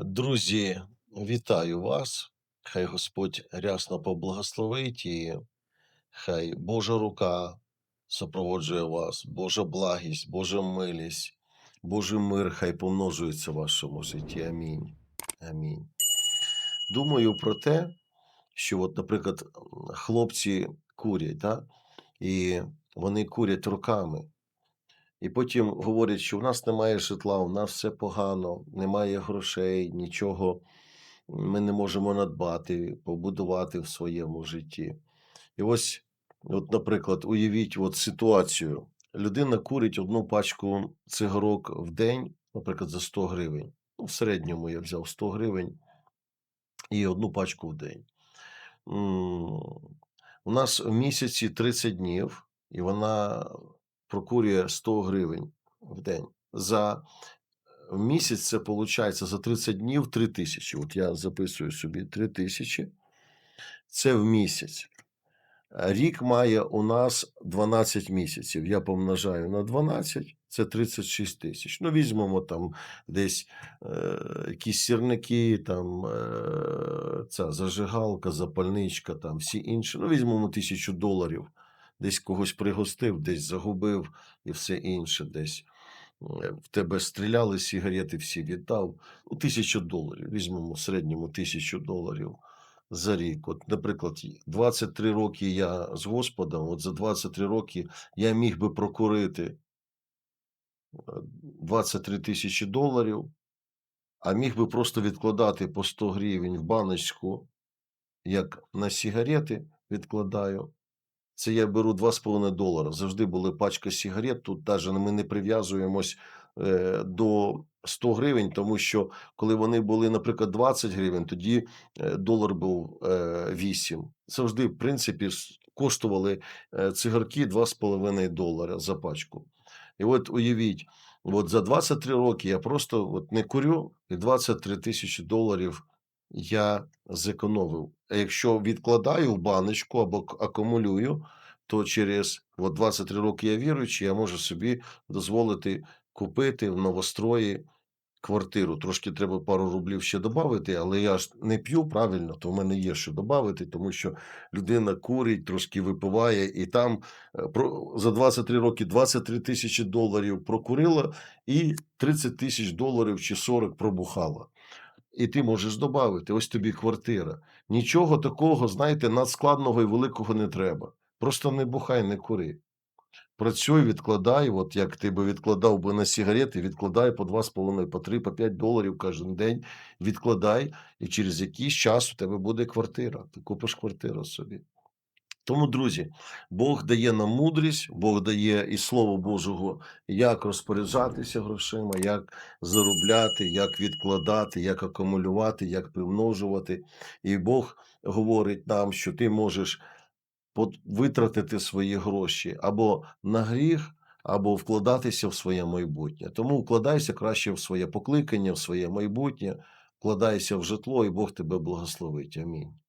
Друзі, вітаю вас. Хай Господь рясно поблагословить і хай Божа рука супроводжує вас, Божа благість, Божа милість, Божий мир хай помножується в вашому житті. Амінь. Амінь. Думаю про те, що, от, наприклад, хлопці курять, да? і вони курять руками. І потім говорять, що у нас немає житла, у нас все погано, немає грошей, нічого ми не можемо надбати, побудувати в своєму житті. І ось, от, наприклад, уявіть от ситуацію. Людина курить одну пачку цигарок в день, наприклад, за 100 гривень. Ну, в середньому я взяв 100 гривень і одну пачку в день. У нас в місяці 30 днів, і вона прокурює 100 гривень в день. За в місяць це виходить за 30 днів 3 тисячі. От я записую собі 3 тисячі. Це в місяць. Рік має у нас 12 місяців. Я помножаю на 12, це 36 тисяч. Ну, візьмемо там десь е, якісь сірники, там е, ця зажигалка, запальничка, там всі інші. Ну, візьмемо тисячу доларів. Десь когось пригостив, десь загубив і все інше десь. Е, В тебе стріляли сигарети, всі віддав. Ну, тисячу доларів. Візьмемо в середньому тисячу доларів за рік. От, наприклад, 23 роки я з Господом, от за 23 роки я міг би прокурити е, 23 тисячі доларів, а міг би просто відкладати по 100 гривень в баночку, як на сигарети відкладаю. Це я беру 2,5 долара. Завжди була пачка сигарет. Тут навіть ми не прив'язуємось е, до 100 гривень, тому що коли вони були, наприклад, 20 гривень, тоді е, долар був е, 8. Завжди, в принципі, коштували е, цигарки 2,5 долара за пачку. І от уявіть, от за 23 роки я просто от не курю, і 23 тисячі доларів я зекономив. А якщо відкладаю в баночку або акумулюю, то через от 23 роки я віруючий, я можу собі дозволити купити в новострої квартиру. Трошки треба пару рублів ще додати, але я ж не п'ю правильно, то в мене є що додати, тому що людина курить, трошки випиває, і там е, за 23 роки 23 тисячі доларів прокурила і 30 тисяч доларів чи 40 пробухала. І ти можеш додати, ось тобі квартира. Нічого такого, знаєте, надскладного і великого не треба. Просто не бухай, не кури. Працюй, відкладай, от як ти би відкладав би на сигарети, відкладай по 2,5, по 3, по 5 доларів кожен день. Відкладай, і через якийсь час у тебе буде квартира. Ти купиш квартиру собі. Тому, друзі, Бог дає нам мудрість, Бог дає і Слово Божого, як розпоряджатися грошима, як заробляти, як відкладати, як акумулювати, як примножувати. І Бог говорить нам, що ти можеш витратити свої гроші або на гріх, або вкладатися в своє майбутнє. Тому вкладайся краще в своє покликання, в своє майбутнє, вкладайся в житло, і Бог тебе благословить. Амінь.